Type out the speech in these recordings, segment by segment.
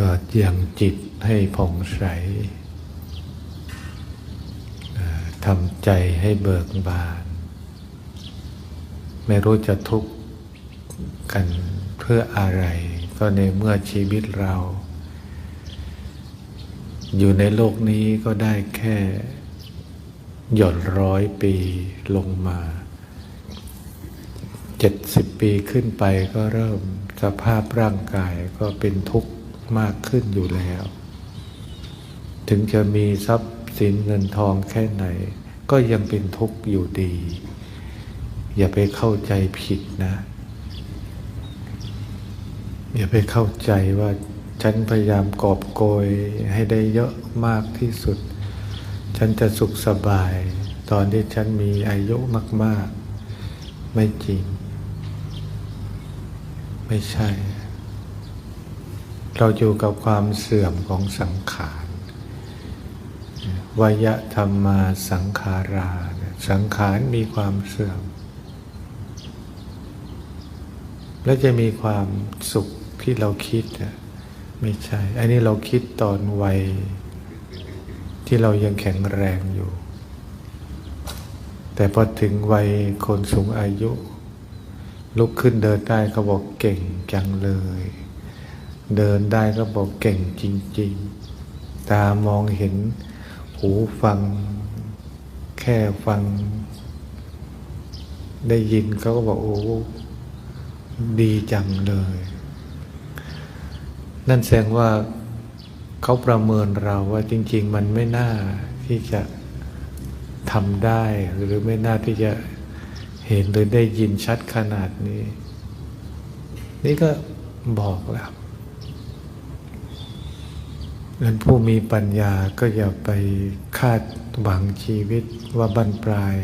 ก็ยังจิตให้ผ่องใสทำใจให้เบิกบาน ไม่รู้จะทุกข์กันเพื่ออะไร ก็ในเมื่อชีวิตเรา อยู่ในโลกนี้ก็ได้แค่ หย่อนร้อยปีลงมาเจ็ดสิบปีขึ้นไปก็เริ่มสภาพร่างกายก็เป็นทุกข์ มากขึ้นอยู่แล้ว ถึงจะมีทรัพย์สินเงินทองแค่ไหน ก็ยังเป็นทุกข์อยู่ดี อย่าไปเข้าใจผิดนะ อย่าไปเข้าใจว่าฉันพยายามกอบโกยให้ได้เยอะมากที่สุด ฉันจะสุขสบาย ตอนที่ฉันมีอายุมาก ๆ ไม่จริง ไม่ใช่ เราอยู่กับความเสื่อมของสังขารวยธรรมาสังขารา สังขารมีความเสื่อม และจะมีความสุขที่เราคิดไม่ใช่ อันนี้เราคิดตอนวัย ที่เรายังแข็งแรงอยู่ แต่พอถึงวัยคนสูงอายุ ลุกขึ้นเดินได้ก็บอกเก่งจังเลย เดินได้ก็บอกเก่งจริง ๆ ตามองเห็น หูฟัง แค่ฟัง ได้ยินเขาก็บอกโอ้ดีจังเลย นั่นแสดงว่าเขาประเมินเราว่าจริง ๆ มันไม่น่าที่จะทำได้ หรือไม่น่าที่จะเห็นหรือได้ยินชัดขนาดนี้ นี่ก็บอกแล้ว นั้นผู้มีปัญญาก็อย่าไปคาดหวังชีวิตว่าบั้นปลาย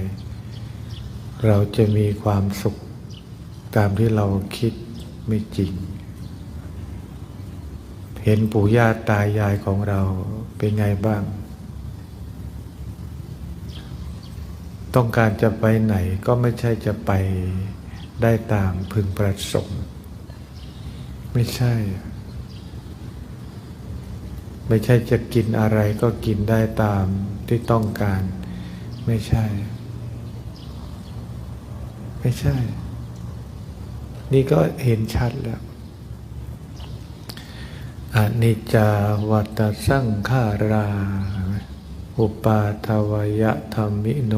เราจะมีความสุขตามที่เราคิดไม่จริง เห็นปู่ย่าตายายของเราเป็นไงบ้าง ต้องการจะไปไหนก็ไม่ใช่จะไปได้ตามพึงประสงค์ ไม่ใช่ ไม่ใช่จะกินอะไรก็กินได้ตามที่ต้องการ ไม่ใช่ ไม่ใช่ นี่ก็เห็นชัดแล้วอนิจจาวัตสังขารา อุปาทวยธรรมิโน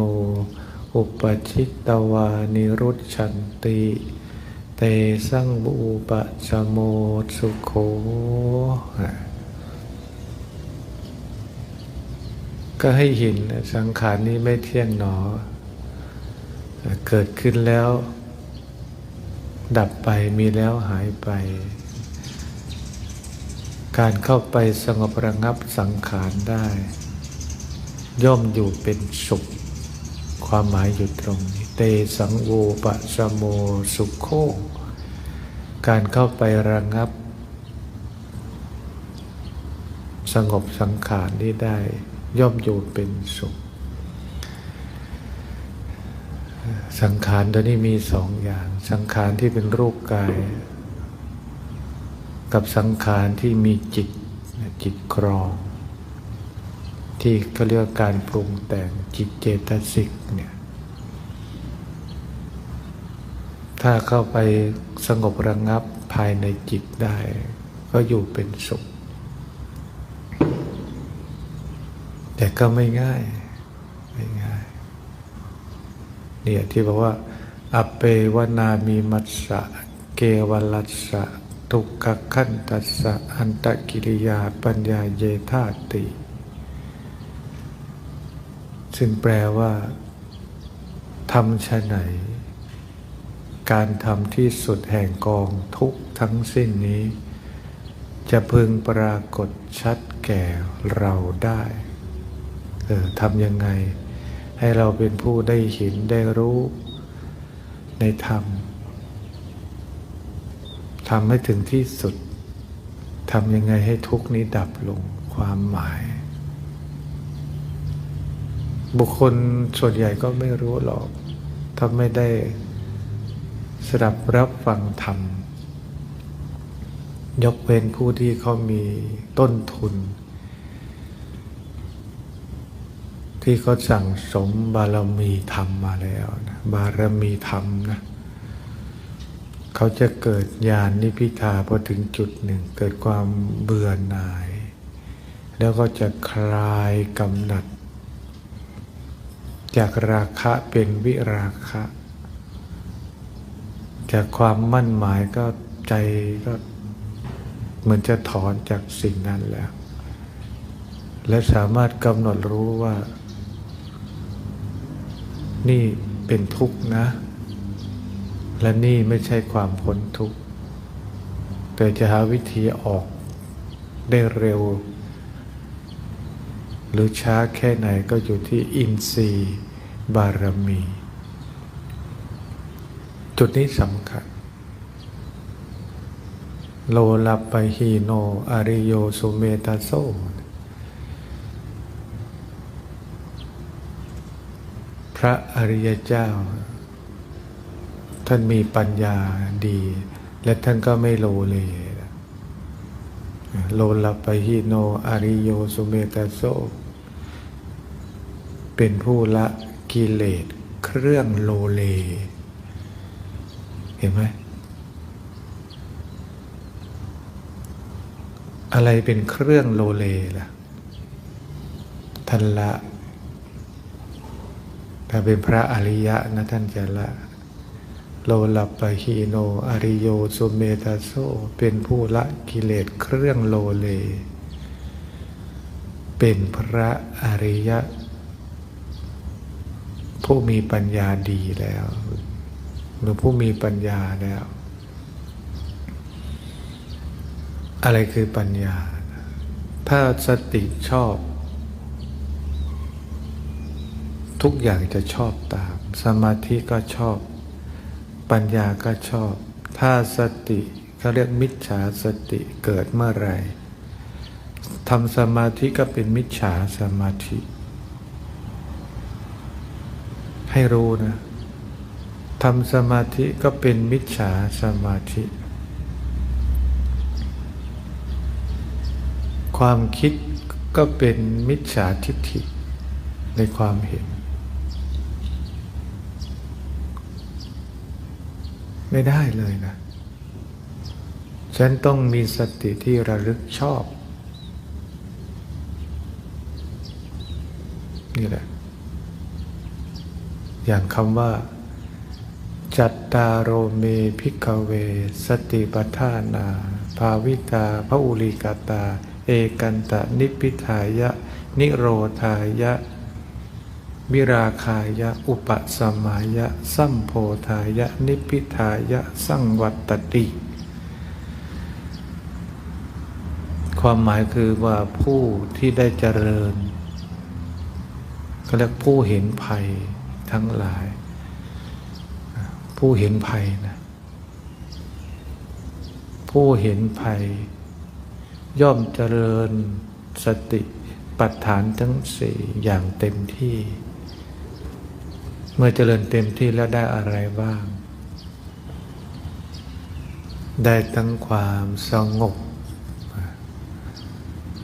อุปชิตตวานิรุชันติ เตสังบูปะชโมสุโข ก็ให้เห็นสังขารนี้ไม่เที่ยงหนอ เกิดขึ้นแล้ว ดับไปมีแล้วหายไป การเข้าไปสงบระงับสังขารได้ ย่อมอยู่เป็นสุข ความหมายอยู่ตรงนี้ เตสังโวปะสโมสุขโค การเข้าไประงับ สงบสังขารนี้ได้ ย่อมอยู่เป็นสุข สังขารตัวนี้มีสองอย่าง สังขารที่เป็นรูปกาย กับสังขารที่มีจิตจิตครอง ที่เขาเรียกการปรุงแต่งจิตเจตสิกเนี่ยถ้าเข้าไปสงบระงับภายในจิตได้ ก็อยู่เป็นสุข แต่ก็ไม่ง่ายไม่ง่ายเนี่ยที่บอกว่า อเปวนามีมัสสะเกวลัสสะทุกขขันตัสสะอันตะกิริยาปัญญาเยธาติ ซึ่งแปลว่าทำชะไหน การทำที่สุดแห่งกองทุกทั้งสิ้นนี้ จะพึงปรากฏชัดแก่เราได้ ทำยังไง ให้เราเป็นผู้ได้เห็นได้รู้ในธรรมทำให้ถึงที่สุดทำยังไงให้ทุกนี้ดับลงความหมาย บุคคลส่วนใหญ่ก็ไม่รู้หรอกถ้าไม่ได้สดับรับฟังธรรม ยกเว้นผู้ที่เขามีต้นทุน ที่เขาสั่งสมบารมีธรรมมาแล้วนะบารมีธรรมนะเขาจะเกิดญาณนิพิทาพอถึงจุดหนึ่ง เกิดความเบื่อหน่าย แล้วก็จะคลายกำหนัด จากราคะเป็นวิราคะ จากความมั่นหมายก็ใจก็เหมือนจะถอนจากสิ่งนั้นแล้วและสามารถกำหนดรู้ว่า นี่เป็นทุกข์นะ และนี่ไม่ใช่ความพ้นทุกข์ แต่จะหาวิธีออกได้เร็ว หรือช้าแค่ไหนก็อยู่ที่อินทรีย์บารมี จุดนี้สำคัญโลลับไปฮีโน อริโยสุเมตาโซ พระอริยเจ้า ท่านมีปัญญาดี และท่านก็ไม่โลเลโลลับไปฮีโนอริโยสุเมตาโซ เป็นผู้ละกิเลสเครื่องโลเล เห็นไหมอะไรเป็นเครื่องโลเลล่ะท่านละ ถ้าเป็นพระอริยะนะท่านจะละโลลับปะฮีโน อริโยสุเมตาโซเป็นผู้ละกิเลสเครื่องโลเล เป็นพระอริยะ ผู้มีปัญญาดีแล้ว หรือผู้มีปัญญาแล้ว อะไรคือปัญญา ถ้าสติชอบ ทุกอย่างจะชอบตาม สมาธิก็ชอบ ปัญญาก็ชอบ ถ้าสติเขาเรียกมิจฉาสติเกิดเมื่อไรทำสมาธิก็เป็นมิจฉาสมาธิ ให้รู้นะทำสมาธิก็เป็นมิจฉาสมาธิ ความคิดก็เป็นมิจฉาทิฏฐิในความเห็น ไม่ได้เลยนะ ฉันต้องมีสติที่ระลึกชอบ นี่แหละ อย่างคำว่า จัตตาโรเมพิกเว สติปัฏฐานา ภาวิตาพระอุลิกาตา เอกันตะนิพิทายะ นิโรธายะ วิราคายะ อุปสมายะ สัมโพธายะ นิพิทายะ สังวัตติ ความหมายคือว่าผู้ที่ได้เจริญ ก็เรียกผู้เห็นภัยทั้งหลาย ผู้เห็นภัยนะ ผู้เห็นภัย ย่อมเจริญสติปัฏฐานทั้งสี่อย่างเต็มที่ เมื่อเจริญเต็มที่แล้วได้อะไรบ้าง ได้ทั้งความสงบ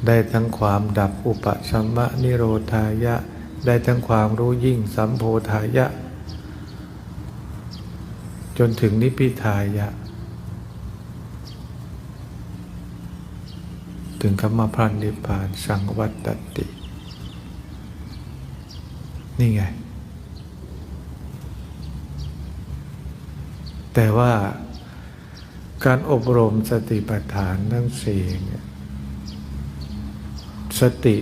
ได้ทั้งความดับอุปสัมมะนิโรธายะ ได้ทั้งความรู้ยิ่งสัมโพธายะ จนถึงนิพิทายะ ถึงคำว่าพระนิพพานสังวัตติ นี่ไง แต่ว่าการอบรมสติปัฏฐานทั้งสี่สติ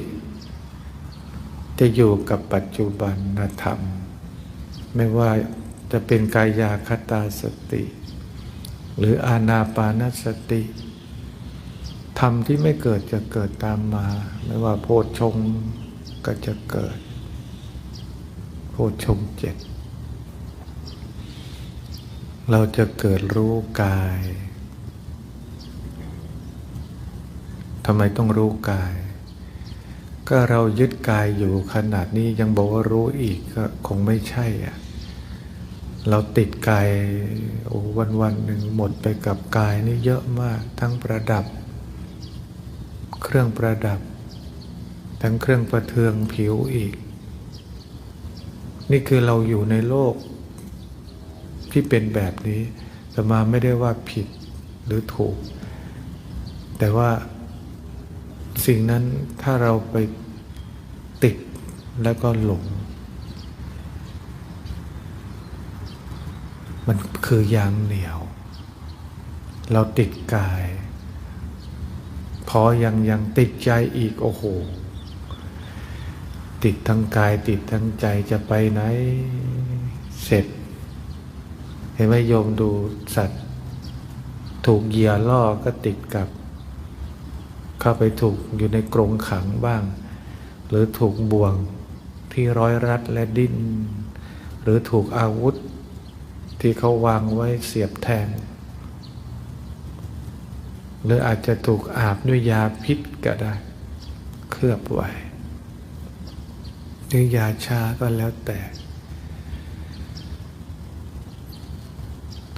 จะอยู่กับปัจจุบันธรรม ไม่ว่าจะเป็นกายาคตาสติ หรืออานาปานสติ ธรรมที่ไม่เกิดจะเกิดตามมา ไม่ว่าโพชงก็จะเกิด โพชงเจ็ด เราจะเกิดรู้กาย ทำไมต้องรู้กาย ก็เรายึดกายอยู่ขนาดนี้ยังบอกว่ารู้อีกก็คงไม่ใช่อะ เราติดกายโอ้วันวันหนึ่งหมดไปกับกายนี่เยอะมาก ทั้งประดับ เครื่องประดับ ทั้งเครื่องประเทืองผิวอีก นี่คือเราอยู่ในโลก ที่เป็นแบบนี้แต่มาไม่ได้ว่าผิดหรือถูก แต่ว่าสิ่งนั้นถ้าเราไปติดแล้วก็หลง มันคือยางเหนียว เราติดกาย พอยังยังติดใจอีกโอ้โห ติดทั้งกายติดทั้งใจจะไปไหน เสร็จ เห็นไหมโยมดูสัตว์ ถูกเหยียล่อก็ติดกับ เข้าไปถูกอยู่ในกรงขังบ้าง หรือถูกบ่วงที่ร้อยรัดและดิ้น หรือถูกอาวุธที่เขาวางไว้เสียบแทง หรืออาจจะถูกอาบด้วยยาพิษก็ได้ เคลือบไว้หรือยาชาก็แล้วแต่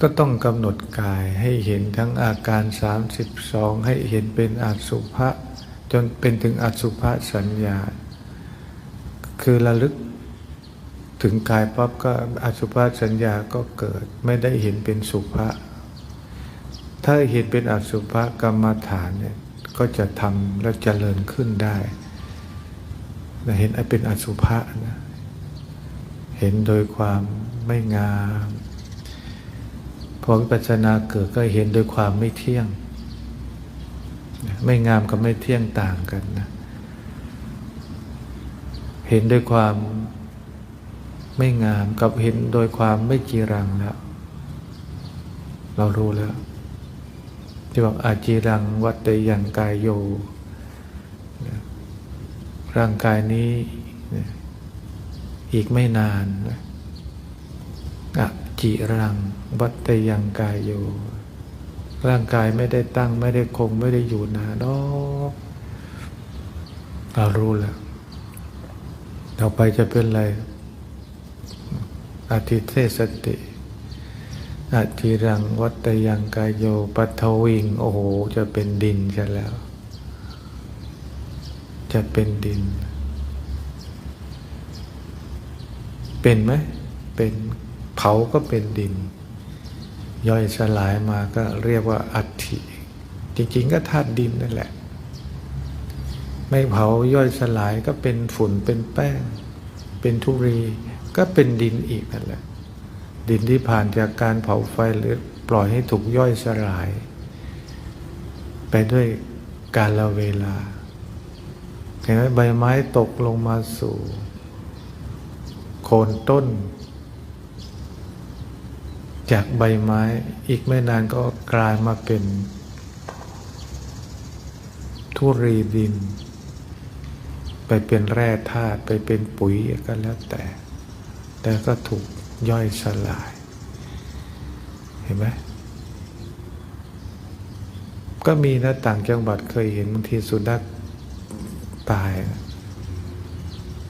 ก็ต้องกำหนดกายให้เห็นทั้งอาการ 32 ให้เห็นเป็นอสุภะจนเป็นถึงอสุภะสัญญา คือระลึกถึงกายปั๊บก็อสุภะสัญญาก็เกิด ไม่ได้เห็นเป็นสุภะถ้าเห็นเป็นอสุภะกรรมฐานเนี่ยก็จะทำแล้วเจริญขึ้นได้เห็นไอ้เป็นอสุภะนะเห็นโดยความไม่งาม พอวิปัสสนาเกิดก็เห็นโดยความไม่เที่ยง ไม่งามกับไม่เที่ยงต่างกันนะเห็นโดยความไม่งามกับเห็นโดยความไม่จีรังแล้ว เรารู้แล้วที่บอกอาจีรังวัตยังกายโย ร่างกายนี้อีกไม่นานอะจิรัง วัตยังกายโยร่างกายไม่ได้ตั้งไม่ได้คงไม่ได้อยู่นานอกเรารู้แล้วต่อไปจะเป็นอะไรอาทิเทสติอาจิรังวัตยังกายโยปัทวิง โอ้โห จะเป็นดินจะแล้ว จะเป็นดิน เป็นไหม เป็นเผาก็เป็นดิน ย่อยสลายมาก็เรียกว่าอัฐิ จริงๆก็ธาตุดินนั่นแหละ ไม่เผาย่อยสลายก็เป็นฝุ่นเป็นแป้ง เป็นทุรีก็เป็นดินอีกนั่นแหละ ดินที่ผ่านจากการเผาไฟหรือปล่อยให้ถูกย่อยสลาย ไปด้วยกาลเวลาเห็นไหมใบไม้ตกลงมาสู่ โคนต้น จากใบไม้อีกไม่นานก็กลายมาเป็น ทุรีดิน ไปเป็นแร่ธาตุไปเป็นปุ๋ยก็แล้วแต่ แต่ก็ถูกย่อยสลาย เห็นไหมก็มีนะต่างจังหวัดเคยเห็นบางทีสุนัขตาย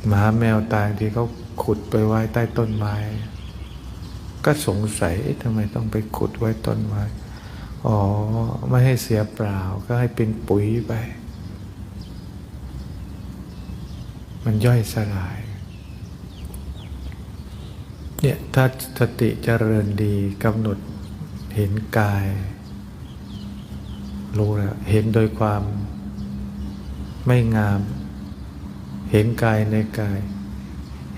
หมาแมวตายที่เขาขุดไปไว้ใต้ต้นไม้ ก็สงสัยทำไมต้องไปขุดไว้ต้นไม้ อ๋อ ไม่ให้เสียเปล่าก็ให้เป็นปุ๋ยไป มันย่อยสลาย เนี่ยถ้าสติเจริญดีกำหนดเห็นกาย รู้แล้วเห็นโดยความไม่งาม เห็นกายในกาย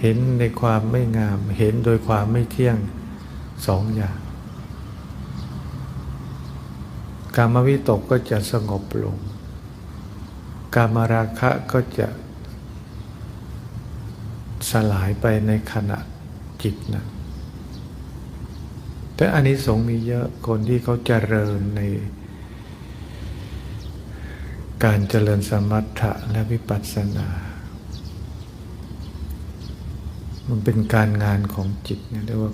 เห็นในความไม่งาม เห็นโดยความไม่เที่ยง สองอย่าง กามวิตกก็จะสงบลง กามราคะก็จะสลายไปในขณะจิตนะแต่อันนี้สงมีเยอะคนที่เขาเจริญใน การเจริญสมถะและวิปัสสนา มันเป็นการงานของจิตเนี่ยเรียกว่า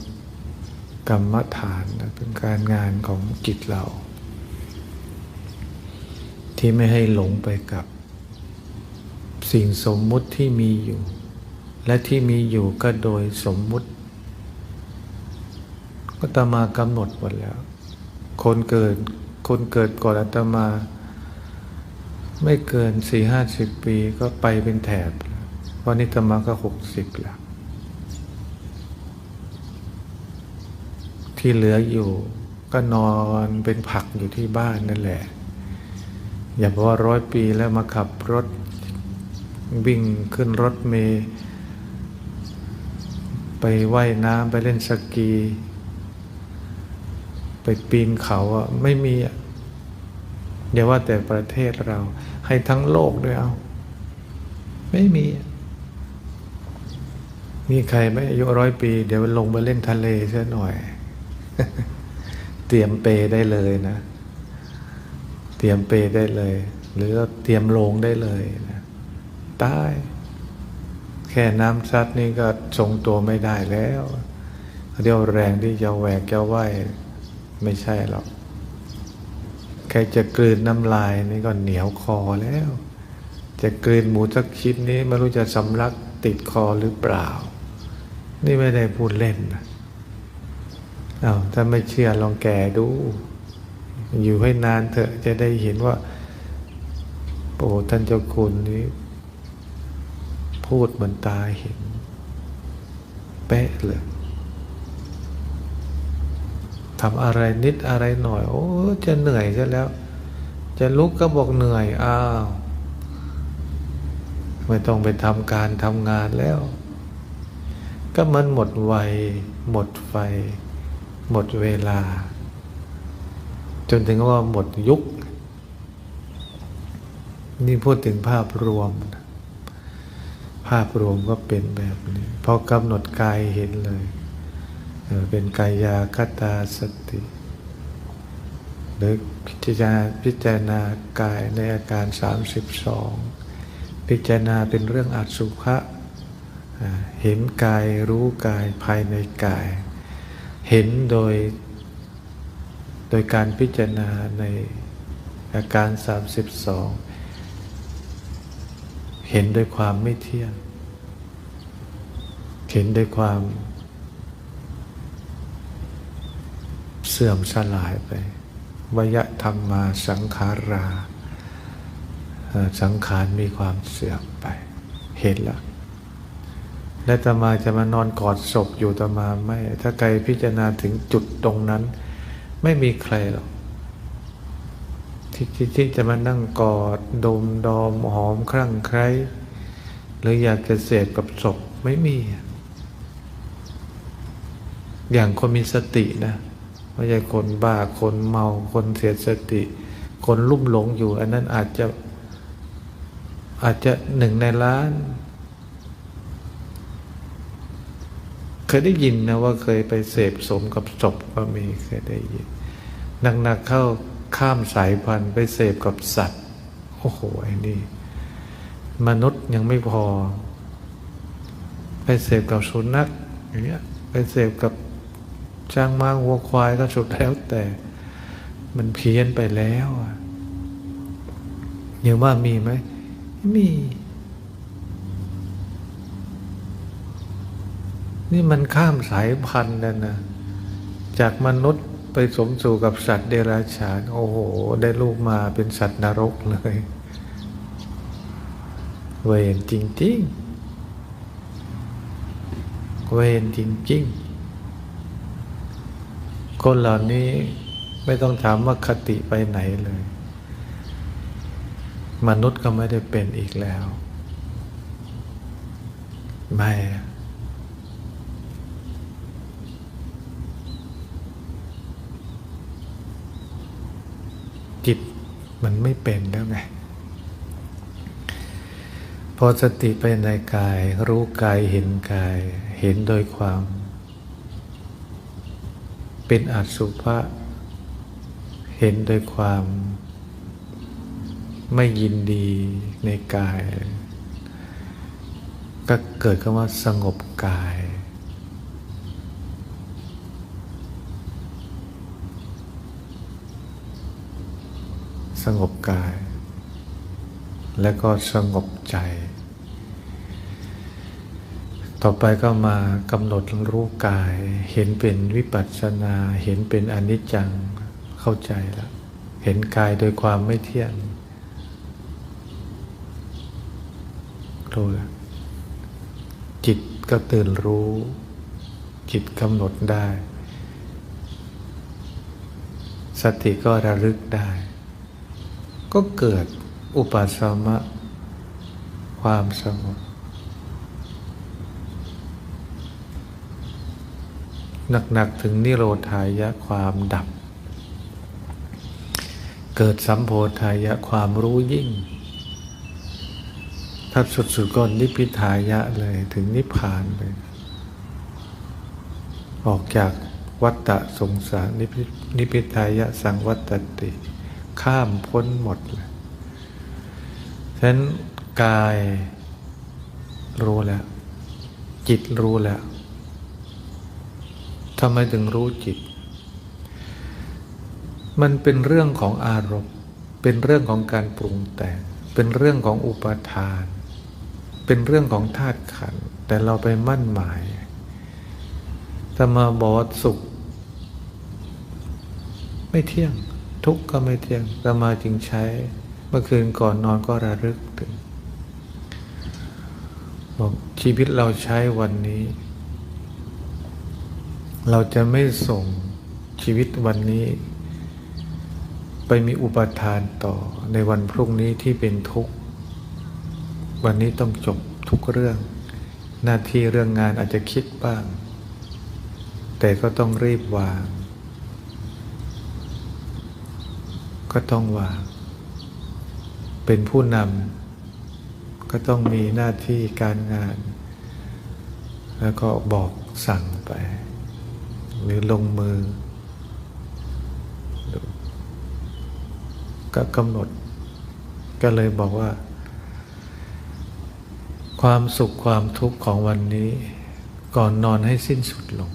กรรมฐานเป็นการงานของจิตเรา ที่ไม่ให้หลงไปกับ สิ่งสมมุติที่มีอยู่ และที่มีอยู่ก็โดยสมมุติ ก็ตมากำหนดหมดแล้ว คนเกิดคนเกิดก่อนอาตมา ไม่เกินสี่ห้าสิบปีก็ไปเป็นแถบวันนี้อาตมาก็หกสิบแล้ว ที่เหลืออยู่ ก็นอนเป็นผักอยู่ที่บ้านนั่นแหละ อย่าบอกว่าร้อยปีแล้วมาขับรถวิ่งขึ้นรถเมย์ไปไว่ายน้ำไปเล่นสกี ไปปีนเขาอะไม่มีอะอย่าว่าแต่ประเทศเรา ให้ทั้งโลกด้วยเอา ไม่มีมีใครไหมอายุร้อยปี เดี๋ยวลงมาเล่นทะเลซะหน่อย เตรียมเปได้เลยนะ เตรียมเปได้เลย หรือเตรียมลงได้เลยนะตายแค่น้ำซัดนี่ก็ทรงตัวไม่ได้แล้วเรียวแรงที่จะแหวกจะไหวไม่ใช่หรอกแค่จะกลืนน้ำลายนี่ก็เหนียวคอแล้ว จะกลืนหมูสักชิ้นนี้ไม่รู้จะสำลักติดคอหรือเปล่า นี่ไม่ได้พูดเล่นนะ อา้าวถ้าไม่เชื่อลองแก่ดู อยู่ให้นานเถอะจะได้เห็นว่า โอ้ท่านเจ้าคุณนี้ พูดเหมือนตาเห็น เป๊ะเลยทำอะไรนิดอะไรหน่อย โอ้จะเหนื่อยซะแล้ว จะลุกก็บอกเหนื่อย อ้าว ไม่ต้องไปทำการทำงานแล้ว ก็มันหมดวัยหมดไฟ หมดเวลา จนถึงว่าหมดยุค นี่พูดถึงภาพรวม ภาพรวมก็เป็นแบบนี้พอกำหนดกายเห็นเลย เป็นกายาคตาสติหรือพิจารณาพิจารณากายในอาการ 32 พิจารณาเป็นเรื่องอสุภะเห็นกายรู้กายภายในกาย เห็นโดย โดยการพิจารณาในอาการ 32 เห็นด้วยความไม่เที่ยง เห็นด้วยความ เสื่อมสลายไปวยธรรมมาสังขารา สังขารมีความเสื่อมไป เห็นแล้ว และตมาจะมานอนกอดศพอยู่ตมาไม่ ถ้าใครพิจารณาถึงจุดตรงนั้น ไม่มีใครหรอกที่ที่จะมานั่งกอดดมดอมหอมครั่งใครหรืออยากจะเสพกับศพไม่มี อย่างคนมีสตินะไม่ใช่คนบ้าคนเมาคนเสียสติ คนลุ่มหลงอยู่ อันนั้นอาจจะอาจจะหนึ่งในล้าน เค ยได้ยินนะว่าเคยไปเสพสมกับศพก็มีเคยได้ยินหนักๆเข้าข้ามสายพันธุ์ไปเสพกับสัตว์ โอ้โหไอ้นี่ มนุษย์ยังไม่พอ ไปเสพกับสุนัขอย่างเงี้ยไปเสพกับช้างม้าวัวควายก็สุดแล้วแต่ มันเพี้ยนไปแล้วยังว่ามีไหมมี นี่มันข้ามสายพันธุ์แล้วนะ จากมนุษย์ไปสมสู่กับสัตว์เดรัจฉาน โอ้โห ได้ลูกมาเป็นสัตว์นรกเลยเวรจริงๆ เวรจริงๆ คนเหล่านี้ไม่ต้องถามว่าคติไปไหนเลย มนุษย์ก็ไม่ได้เป็นอีกแล้ว ไม่ จิตมันไม่เป็นแล้วไงพอสติไปในกาย รู้กายเห็นกาย เห็นโดยความ เป็นอสุภะเห็นโดยความ ไม่ยินดีในกาย ก็เกิดคำว่าสงบกาย สงบกาย และก็สงบใจ ต่อไปก็มากำหนดรู้กาย เห็นเป็นวิปัสสนา เห็นเป็นอนิจจังเข้าใจแล้วเห็นกายโดยความไม่เที่ยงรู้แล้วจิตก็ตื่นรู้ จิตกำหนดได้ สติก็ระลึกได้ ก็เกิดอุปสมะ ความสงบหนักๆถึงนิโรธายะความดับ เกิดสัมโพธายะความรู้ยิ่ง ถ้าสุดๆก็นิพิทายะเลยถึงนิพพานเลย ออกจากวัฏฏะสงสารนิพินิพิทายะสังวัตติ ข้ามพ้นหมดเลยฉะนั้นกายรู้แล้ว จิตรู้แล้วทำไมถึงรู้จิต มันเป็นเรื่องของอารมณ์ เป็นเรื่องของการปรุงแต่ง เป็นเรื่องของอุปทาน เป็นเรื่องของธาตุขัน แต่เราไปมั่นหมายถ้ามาบอกสุข ไม่เที่ยง ทุกข์ก็ไม่เที่ยงแต่มาจึงใช้ เมื่อคืนก่อนนอนก็ระลึกถึงบอกชีวิตเราใช้วันนี้ เราจะไม่ส่งชีวิตวันนี้ ไปมีอุปทานต่อในวันพรุ่งนี้ที่เป็นทุกข์ วันนี้ต้องจบทุกเรื่อง หน้าที่เรื่องงานอาจจะคิดบ้าง แต่ก็ต้องรีบวาง ก็ต้องวาง เป็นผู้นำก็ต้องมีหน้าที่การงาน แล้วก็บอกสั่งไป หรือลงมือ ก็กำหนด ก็เลยบอกว่า ความสุขความทุกข์ของวันนี้ ก่อนนอนให้สิ้นสุดลง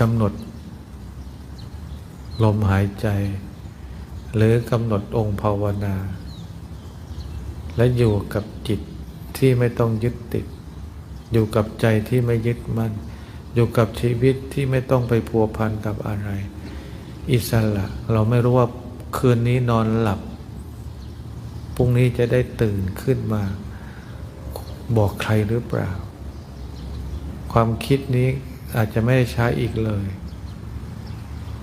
กำหนด ลมหายใจ หรือกำหนดองค์ภาวนา และอยู่กับจิตที่ไม่ต้องยึดติด อยู่กับใจที่ไม่ยึดมั่น อยู่กับชีวิตที่ไม่ต้องไปพัวพันกับอะไร อิสระเราไม่รู้ว่าคืนนี้นอนหลับพรุ่งนี้จะได้ตื่นขึ้นมา บอกใครหรือเปล่า ความคิดนี้อาจจะไม่ใช้อีกเลย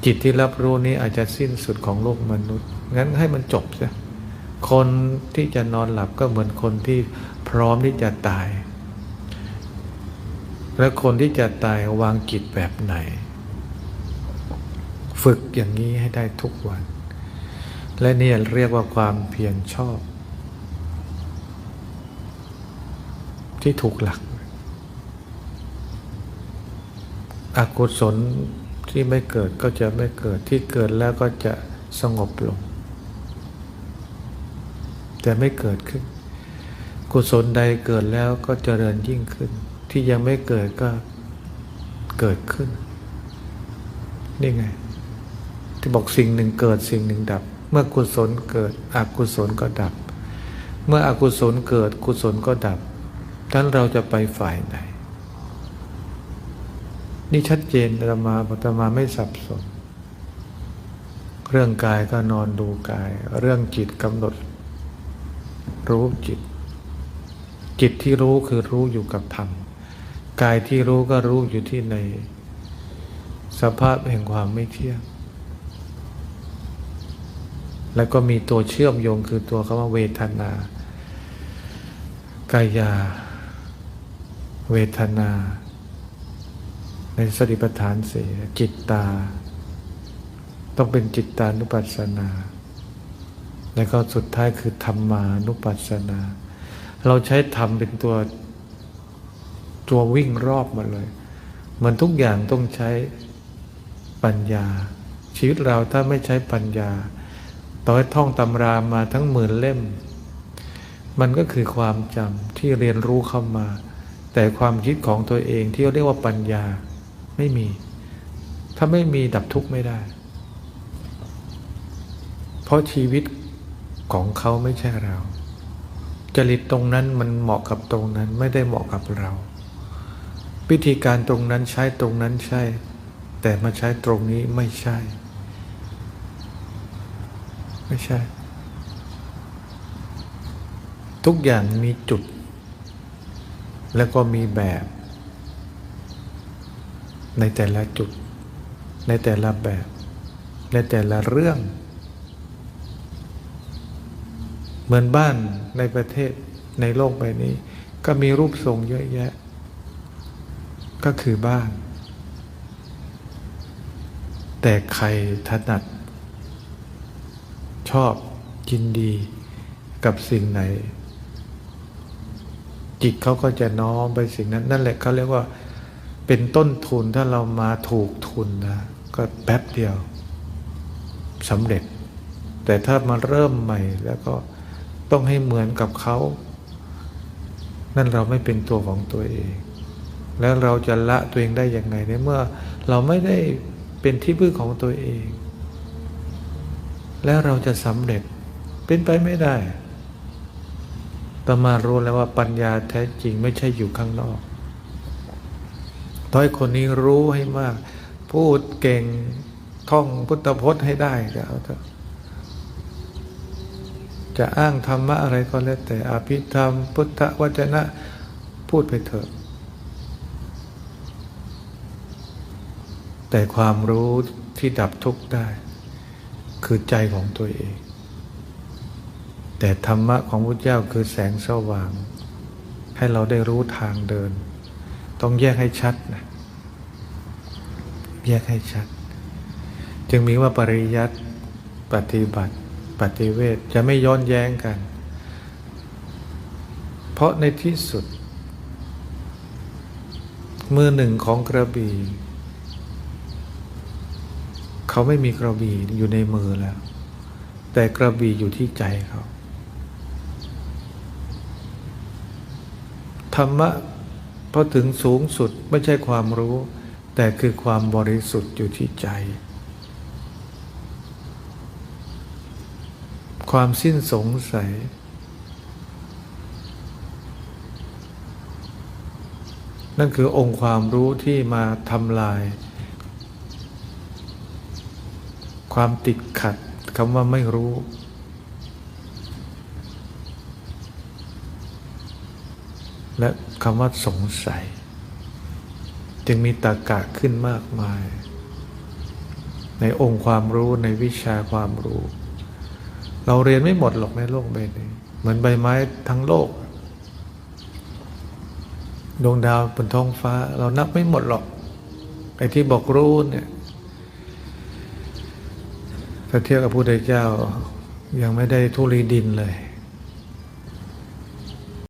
จิตที่รับรู้นี้อาจจะสิ้นสุดของโลกมนุษย์ งั้นให้มันจบซะคนที่จะนอนหลับก็เหมือนคนที่พร้อมที่จะตาย และคนที่จะตายวางจิตแบบไหน ฝึกอย่างนี้ให้ได้ทุกวัน และนี่เรียกว่าความเพียรชอบ ที่ถูกหลัก อกุศล ที่ไม่เกิดก็จะไม่เกิดที่เกิดแล้วก็จะสงบลง แต่ไม่เกิดขึ้น กุศลใดเกิดแล้วก็เจริญยิ่งขึ้น ที่ยังไม่เกิดก็เกิดขึ้น นี่ไง ที่บอกสิ่งหนึ่งเกิดสิ่งหนึ่งดับ เมื่อกุศลเกิดอกุศลก็ดับ เมื่ออกุศลเกิดกุศลก็ดับท่านเราจะไปฝ่ายไหน นี่ชัดเจนธรรมาธรรมาไม่สับสน เรื่องกายก็นอนดูกาย เรื่องจิตกำหนด รู้จิต จิตที่รู้คือรู้อยู่กับธรรม กายที่รู้ก็รู้อยู่ที่ใน สภาพแห่งความไม่เที่ยง แล้วก็มีตัวเชื่อมโยงคือตัวคำว่าเวทนากายา เวทนา ในสติปัฏฐานสี่จิตตา ต้องเป็นจิตตานุปัสสนา แล้วก็สุดท้ายคือธรรมานุปัสสนา เราใช้ธรรมเป็นตัวตัววิ่งรอบมาเลย มันทุกอย่างต้องใช้ปัญญา ชีวิตเราถ้าไม่ใช้ปัญญา ต่อให้ท่องตำรามาทั้งหมื่นเล่ม มันก็คือความจำที่เรียนรู้เข้ามา แต่ความคิดของตัวเองที่เรียกว่าปัญญา ไม่มี ถ้าไม่มีดับทุกข์ไม่ได้ เพราะชีวิตของเขาไม่ใช่เรา จริตตรงนั้นมันเหมาะกับตรงนั้นไม่ได้เหมาะกับเรา วิธีการตรงนั้นใช้ตรงนั้นใช่ แต่มาใช้ตรงนี้ไม่ใช่ ไม่ใช่ ทุกอย่างมีจุด แล้วก็มีแบบ ในแต่ละจุด ในแต่ละแบบ ในแต่ละเรื่อง เหมือนบ้านในประเทศในโลกใบนี้ ก็มีรูปทรงเยอะแยะ ก็คือบ้าน แต่ใครถนัด ชอบยินดีกับสิ่งไหน จิตเขาก็จะน้อมไปสิ่งนั้น นั่นแหละเขาเรียกว่า เป็นต้นทุนถ้าเรามาถูกทุนนะก็แป๊บเดียวสำเร็จ แต่ถ้ามาเริ่มใหม่แล้วก็ต้องให้เหมือนกับเขา นั่นเราไม่เป็นตัวของตัวเอง แล้วเราจะละตัวเองได้ยังไงในเมื่อเราไม่ได้เป็นที่พึ่งของตัวเอง แล้วเราจะสำเร็จเป็นไปไม่ได้ตมารู้แล้วว่าปัญญาแท้จริงไม่ใช่อยู่ข้างนอก ต้อยคนนี้รู้ให้มาก พูดเก่งท่องพุทธพจน์ให้ได้ก็เอาเถอะจะอ้างธรรมะอะไรก็แล้วแต่อภิธรรม พุทธวจนะ พูดไปเถอะ แต่ความรู้ที่ดับทุกข์ได้ คือใจของตัวเอง แต่ธรรมะของพระเจ้าคือแสงสว่าง ให้เราได้รู้ทางเดิน ต้องแยกให้ชัดนะแยกให้ชัด จึงมีว่าปริยัติปฏิบัติ ปฏิเวทจะไม่ย้อนแย้งกัน เพราะในที่สุด มือหนึ่งของกระบี่เขาไม่มีกระบี่อยู่ในมือแล้ว แต่กระบี่อยู่ที่ใจเขาธรรมะ พอถึงสูงสุดไม่ใช่ความรู้ แต่คือความบริสุทธิ์อยู่ที่ใจ ความสิ้นสงสัย นั่นคือองค์ความรู้ที่มาทำลาย ความติดขัดคำว่าไม่รู้ และคำว่าสงสัย จึงมีตากะขึ้นมากมาย ในองค์ความรู้ในวิชาความรู้ เราเรียนไม่หมดหรอกในโลกใบนี้ เหมือนใบไม้ทั้งโลก ดวงดาวบนท้องฟ้า เรานับไม่หมดหรอกไอ้ที่บอกรู้เนี่ยถ้าเทียบกับพระพุทธเจ้ายังไม่ได้ทุลีดินเลย